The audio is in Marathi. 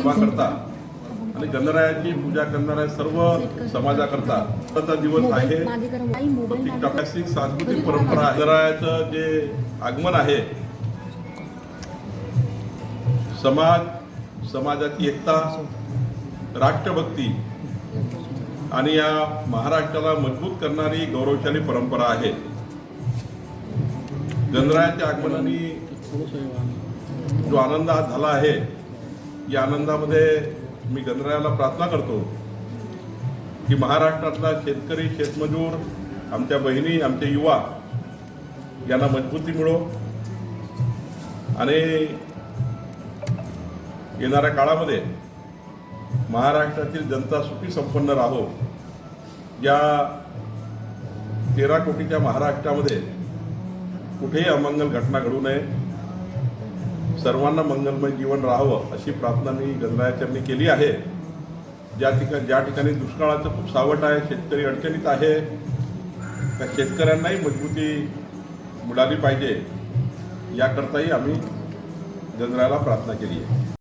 सभा करता. आणि गणरायाची पूजा करणाऱ्या सर्व समाजाकरता आजचा दिवस आहे. ऐतिहासिक सांस्कृतिक परंपरा आहे. गणरायाचं जे आगमन आहे समाज समाजाची एकता राष्ट्रभक्ती आणि या महाराष्ट्राला मजबूत करणारी गौरवशाली परंपरा आहे. गणरायाच्या आगमनाने जो आनंद आज झाला आहे या आनंदामध्ये मी गणरायाला प्रार्थना करतो की महाराष्ट्रातला शेतकरी शेतमजूर आमच्या बहिणी आमचे युवा यांना मजबूती मिळो आणि येणाऱ्या काळामध्ये महाराष्ट्रातील जनता सुखी संपन्न राहो. या तेरा कोटीच्या महाराष्ट्रामध्ये कुठेही अमंगल घटना घडू नये. सर्वांना मंगलमय जीवन राहावं अशी प्रार्थना मी गंगायाचरणी केली आहे. ज्या ठिकाणी ज्या ठिकाणी दुष्काळाचं खूप सावट आहे शेतकरी अडचणीत आहे त्या शेतकऱ्यांनाही मजबूती मिळाली पाहिजे. याकरताही आम्ही गणरायाला प्रार्थना केली आहे.